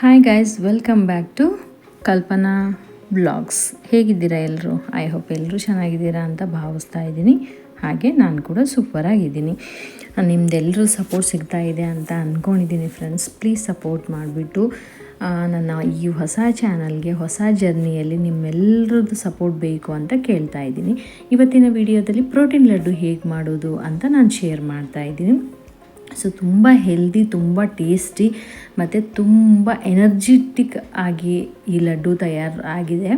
Hi guys welcome back to Kalpana blogs ಹೇಗಿದ್ದೀರಾ ಎಲ್ಲರೂ I hope ಎಲ್ಲರೂ ಚೆನ್ನಾಗಿದ್ದೀರಾ ಅಂತ ಭಾವಿಸ್ತಾ ಇದ್ದೀನಿ. ಹಾಗೆ ನಾನು ಕೂಡ ಸೂಪರಾಗಿದ್ದೀನಿ ನಿಮ್ದೆಲ್ಲರೂ ಸಪೋರ್ಟ್ ಸಿಗ್ತಾ ಇದೆ ಅಂತ ಅಂದ್ಕೊಂಡಿದ್ದೀನಿ ಫ್ರೆಂಡ್ಸ್ ಪ್ಲೀಸ್ ಸಪೋರ್ಟ್ ಮಾಡಿಬಿಟ್ಟು ನನ್ನ ಈ ಹೊಸ ಚಾನಲ್ಗೆ ಹೊಸ ಜರ್ನಿಯಲ್ಲಿ ನಿಮ್ಮೆಲ್ಲರದ್ದು ಸಪೋರ್ಟ್ ಬೇಕು ಅಂತ ಕೇಳ್ತಾ ಇದ್ದೀನಿ. ಇವತ್ತಿನ ವಿಡಿಯೋದಲ್ಲಿ ಪ್ರೋಟೀನ್ ಲಡ್ಡು ಹೇಗೆ ಮಾಡೋದು ಅಂತ ನಾನು ಶೇರ್ ಮಾಡ್ತಾ ಇದ್ದೀನಿ. ಸೊ ತುಂಬ ಹೆಲ್ದಿ ತುಂಬ ಟೇಸ್ಟಿ ಮತ್ತು ತುಂಬ ಎನರ್ಜಿಟಿಕ್ ಆಗಿ ಈ ಲಡ್ಡು ತಯಾರು ಆಗಿದೆ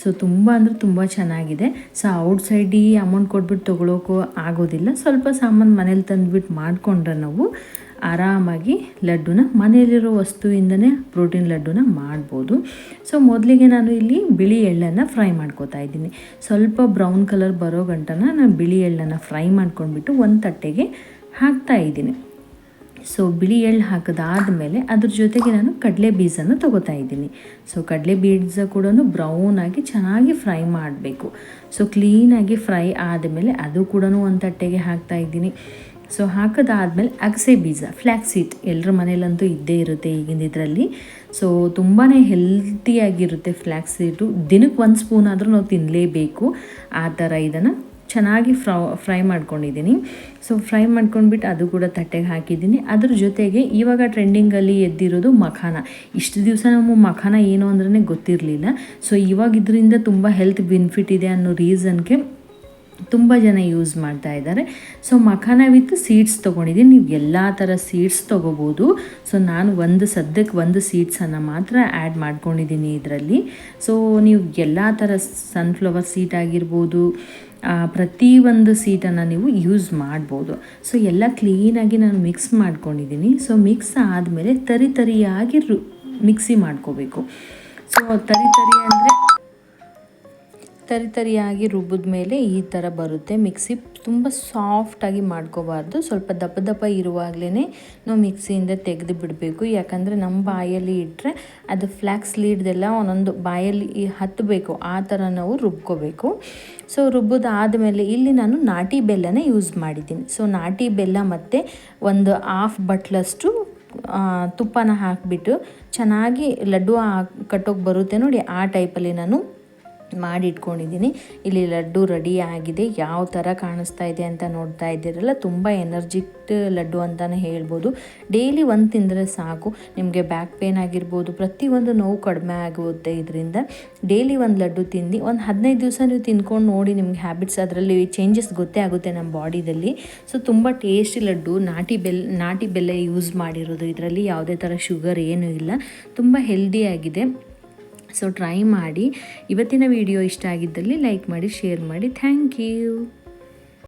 ಸೊ ತುಂಬ ಅಂದರೆ ತುಂಬ ಚೆನ್ನಾಗಿದೆ. ಸೊ ಔಟ್ ಈ ಅಮೌಂಟ್ ಕೊಟ್ಬಿಟ್ಟು ತೊಗೊಳೋಕ್ಕೂ ಆಗೋದಿಲ್ಲ. ಸ್ವಲ್ಪ ಸಾಮಾನು ಮನೇಲಿ ತಂದುಬಿಟ್ಟು ಮಾಡಿಕೊಂಡ್ರೆ ನಾವು ಆರಾಮಾಗಿ ಲಡ್ಡುನ ಮನೆಯಲ್ಲಿರೋ ವಸ್ತುವಿಂದನೇ ಪ್ರೋಟೀನ್ ಲಡ್ಡುನ ಮಾಡ್ಬೋದು. ಸೊ ಮೊದಲಿಗೆ ನಾನು ಇಲ್ಲಿ ಬಿಳಿ ಎಳ್ಳನ್ನು ಫ್ರೈ ಮಾಡ್ಕೋತಾ ಇದ್ದೀನಿ. ಸ್ವಲ್ಪ ಬ್ರೌನ್ ಕಲರ್ ಬರೋ ಗಂಟನ ನಾನು ಬಿಳಿ ಎಳ್ಳನ್ನು ಫ್ರೈ ಮಾಡ್ಕೊಂಡ್ಬಿಟ್ಟು ಒಂದು ತಟ್ಟೆಗೆ ಹಾಕ್ತಾ ಇದ್ದೀನಿ. ಸೊ ಬಿಳಿ ಎಳ್ಳು ಹಾಕಿದಾದ್ಮೇಲೆ ಅದ್ರ ಜೊತೆಗೆ ನಾನು ಕಡಲೆ ಬೀಜನ ತೊಗೋತಾ ಇದ್ದೀನಿ. ಸೊ ಕಡಲೆ ಬೀಜ ಕೂಡ ಬ್ರೌನ್ ಆಗಿ ಚೆನ್ನಾಗಿ ಫ್ರೈ ಮಾಡಬೇಕು. ಸೊ ಕ್ಲೀನಾಗಿ ಫ್ರೈ ಆದಮೇಲೆ ಅದು ಕೂಡ ಒಂದು ತಟ್ಟೆಗೆ ಹಾಕ್ತಾ ಇದ್ದೀನಿ. ಸೊ ಹಾಕಿದಾದ್ಮೇಲೆ ಅಗಸೆ ಬೀಜ ಫ್ಲ್ಯಾಕ್ಸ್ ಎಲ್ಲರ ಮನೇಲಂತೂ ಇದ್ದೇ ಇರುತ್ತೆ ಈಗಿನ ಇದರಲ್ಲಿ. ಸೊ ತುಂಬಾ ಹೆಲ್ತಿಯಾಗಿರುತ್ತೆ ಫ್ಲ್ಯಾಕ್ ಸೀಟು ದಿನಕ್ಕೆ ಒಂದು ಸ್ಪೂನ್ ಆದರೂ ನಾವು ತಿನ್ನಲೇಬೇಕು ಆ ಥರ ಇದನ್ನು ಚೆನ್ನಾಗಿ ಫ್ರೌ, ಫ್ರೈ ಮಾಡ್ಕೊಂಡಿದ್ದೀನಿ. ಸೊ ಫ್ರೈ ಮಾಡ್ಕೊಂಡ್ಬಿಟ್ಟು ಅದು ಕೂಡ ತಟ್ಟೆಗೆ ಹಾಕಿದ್ದೀನಿ. ಅದ್ರ ಜೊತೆಗೆ ಇವಾಗ ಟ್ರೆಂಡಿಂಗಲ್ಲಿ ಎದ್ದಿರೋದು ಮಖಾನ. ಇಷ್ಟು ದಿವಸ ನಮ್ಮ ಮಖಾನ ಏನು ಅಂದ್ರೆ ಗೊತ್ತಿರಲಿಲ್ಲ. ಸೊ ಇವಾಗ ಇದರಿಂದ ತುಂಬ ಹೆಲ್ತ್ ಬೆನಿಫಿಟ್ ಇದೆ ಅನ್ನೋ ರೀಸನ್ಗೆ ತುಂಬ ಜನ ಯೂಸ್ ಮಾಡ್ತಾ ಇದ್ದಾರೆ. ಸೊ ಮಖಾನ ವಿತ್ ಸೀಡ್ಸ್ ತೊಗೊಂಡಿದ್ದೀನಿ. ನೀವು ಎಲ್ಲ ಥರ ಸೀಡ್ಸ್ ತೊಗೋಬೋದು. ಸೊ ನಾನು ಒಂದು ಸದ್ಯಕ್ಕೆ ಒಂದು ಸೀಡ್ಸನ್ನು ಮಾತ್ರ ಆ್ಯಡ್ ಮಾಡ್ಕೊಂಡಿದ್ದೀನಿ ಇದರಲ್ಲಿ. ಸೊ ನೀವು ಎಲ್ಲ ಥರ ಸನ್ಫ್ಲವರ್ ಸೀಟ್ ಆಗಿರ್ಬೋದು ಪ್ರತಿ ಒಂದು ಸೀಟನ್ನು ನೀವು ಯೂಸ್ ಮಾಡ್ಬೋದು. ಸೊ ಎಲ್ಲ ಕ್ಲೀನಾಗಿ ನಾನು ಮಿಕ್ಸ್ ಮಾಡ್ಕೊಂಡಿದ್ದೀನಿ. ಸೊ ಮಿಕ್ಸ್ ಆದಮೇಲೆ ತರಿ ತರಿಯಾಗಿ ರು ಮಿಕ್ಸಿ ಮಾಡ್ಕೋಬೇಕು. ಸೊ ತರಿ ತರಿ ಅಂದರೆ ತರಿ ತರಿಯಾಗಿ ರುಬ್ಬಿದ ಮೇಲೆ ಈ ಥರ ಬರುತ್ತೆ. ಮಿಕ್ಸಿ ತುಂಬ ಸಾಫ್ಟಾಗಿ ಮಾಡ್ಕೋಬಾರ್ದು. ಸ್ವಲ್ಪ ದಪ್ಪ ದಪ್ಪ ಇರುವಾಗಲೇ ನಾವು ಮಿಕ್ಸಿಯಿಂದ ತೆಗೆದು ಬಿಡಬೇಕು. ಯಾಕಂದರೆ ನಮ್ಮ ಬಾಯಲ್ಲಿ ಇಟ್ಟರೆ ಅದು ಫ್ಲ್ಯಾಕ್ಸ್ ಲೀಡ್ದೆಲ್ಲ ಒಂದೊಂದು ಬಾಯಲ್ಲಿ ಹತ್ತಬೇಕು. ಆ ಥರ ನಾವು ರುಬ್ಕೋಬೇಕು. ಸೊ ರುಬ್ಬೋದಾದಮೇಲೆ ಇಲ್ಲಿ ನಾನು ನಾಟಿ ಬೆಲ್ಲನೇ ಯೂಸ್ ಮಾಡಿದ್ದೀನಿ. ಸೊ, ನಾಟಿ ಬೆಲ್ಲ ಮತ್ತು ಒಂದು ಹಾಫ್ ಬಟ್ಲಷ್ಟು ತುಪ್ಪನ ಹಾಕಿಬಿಟ್ಟು ಚೆನ್ನಾಗಿ ಲಡ್ಡು ಕಟ್ಟೋಕೆ ಬರುತ್ತೆ ನೋಡಿ. ಆ ಟೈಪಲ್ಲಿ ನಾನು ಮಾಡಿ ಇಟ್ಕೊಂಡಿದ್ದೀನಿ. ಇಲ್ಲಿ ಲಡ್ಡು ರೆಡಿ ಆಗಿದೆ. ಯಾವ ಥರ ಕಾಣಿಸ್ತಾ ಇದೆ ಅಂತ ನೋಡ್ತಾ ಇದ್ದೀರಲ್ಲ, ತುಂಬ ಎನರ್ಜಿಕ್ ಲಡ್ಡು ಅಂತಲೇ ಹೇಳ್ಬೋದು. ಡೈಲಿ ಒಂದು ತಿಂದರೆ ಸಾಕು. ನಿಮಗೆ ಬ್ಯಾಕ್ ಪೇನ್ ಆಗಿರ್ಬೋದು ಪ್ರತಿಯೊಂದು ನೋವು ಕಡಿಮೆ ಆಗುತ್ತೆ ಇದರಿಂದ. ಡೈಲಿ ಒಂದು ಲಡ್ಡು ತಿಂದು ಒಂದು ಹದಿನೈದು ದಿವಸ ನೀವು ತಿನ್ಕೊಂಡು ನೋಡಿ ನಿಮ್ಗೆ ಹ್ಯಾಬಿಟ್ಸ್ ಅದರಲ್ಲಿ ಚೇಂಜಸ್ ಗೊತ್ತೇ ಆಗುತ್ತೆ ನಮ್ಮ ಬಾಡಿದಲ್ಲಿ. ಸೊ, ತುಂಬ ಟೇಸ್ಟಿ ಲಡ್ಡು, ನಾಟಿ ಬೆಲ್ಲ ನಾಟಿ ಬೆಲ್ಲ ಯೂಸ್ ಮಾಡಿರೋದು. ಇದರಲ್ಲಿ ಯಾವುದೇ ಥರ ಶುಗರ್ ಏನೂ ಇಲ್ಲ. ತುಂಬ ಹೆಲ್ದಿಯಾಗಿದೆ ಸೊ ಟ್ರೈ ಮಾಡಿ. ಇವತ್ತಿನ ವಿಡಿಯೋ ಇಷ್ಟ ಆಗಿದ್ದಲ್ಲಿ ಲೈಕ್ ಮಾಡಿ ಶೇರ್ ಮಾಡಿ. Thank you